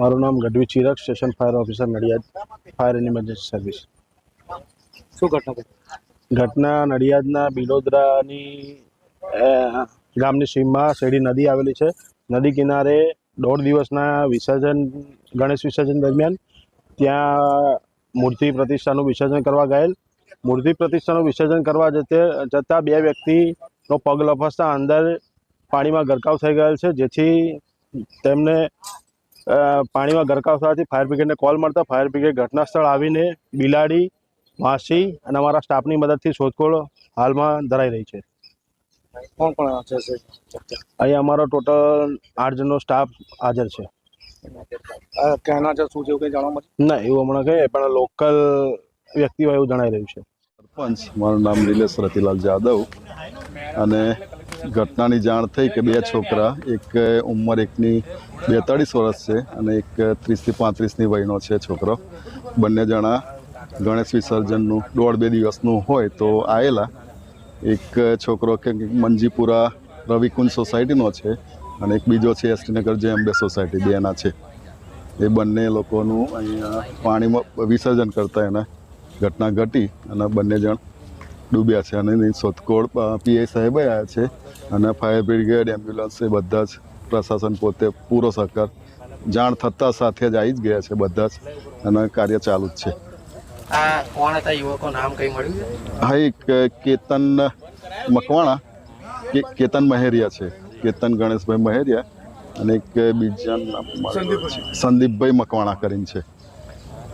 મારું નામ Gadhvi Chirak station fire officer Nadiad fire and emergency service. શું ઘટના ઘટના નડિયાદના બિલોદરાની ગામની સીમમાં શેરડી નદી આવેલી છે. નદી કિનારે દોઢ દિવસના વિસર્જન ગણેશ વિસર્જન દરમિયાન ત્યાં મૂર્તિ પ્રતિષ્ઠાનું વિસર્જન કરવા ગયેલ. મૂર્તિ પ્રતિષ્ઠાનું વિસર્જન કરવા જતે જતાં બે વ્યક્તિનો પગ લપસતા અંદર પાણીમાં ગરકાવ થઈ ગયેલ છે જેથી તેમને પાણીમાં ગરકાવ થવાથી ફાયર બ્રિગેડને કોલ મળતા ફાયર બ્રિગેડ ઘટના સ્થળ આવીને બિલાડી માસી અને અમારા સ્ટાફની મદદથી શોધખોળ હાલમાં ધરાઈ રહી છે. કોણ કોણ અહીંયા અમારો ટોટલ આઠ જણનો સ્ટાફ હાજર છે. કહેના છે શું છે એવું કંઈ જાણવા ના એવું હમણાં કહે પણ લોકલ વ્યક્તિ હોય એવું જણાઈ રહ્યું છે. સરપંચ મારું નામ નિલેશ રતિલાલ જાદવ અને ઘટનાની જાણ થઈ કે બે છોકરા, એક ઉંમર એકની બેતાળીસ વર્ષ છે અને એક ત્રીસથી પાંત્રીસની વયનો છે છોકરો. બંને જણા ગણેશ વિસર્જનનું દોઢ બે દિવસનું હોય તો આવેલા એક છોકરો કે મંજીપુરા રવિકુંજ સોસાયટીનો છે અને એક બીજો છે એસટીનગર જે અંબે સોસાયટી, બેના છે. એ બંને લોકોનું અહીંયા પાણીમાં વિસર્જન કરતા એને ઘટના ઘટી અને બંને જણ ડૂબ્યા છે અને એની શોધખોળ પીઆઈ સાહેબ આવ્યા છે અને ફાયર બ્રિગેડ એમ્બ્યુલન્સ એ બધા જ પ્રશાસન પોતે પૂરો સહકાર જાણ થતાં સાથે જ આવી જ ગયા છે બધા જ અને કાર્ય ચાલુ જ છે. આ કોણ હતા? યુવકો નામ કઈ મળ્યું છે? હા એક કેતન મકવાણા કે કેતન મહેરિયા છે. કેતન ગણેશભાઈ મહેરિયા અને એક બીજા નામ સંદીપભાઈ. મકવાણા કરીને છે.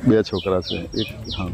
બે છોકરા છે. એક હા.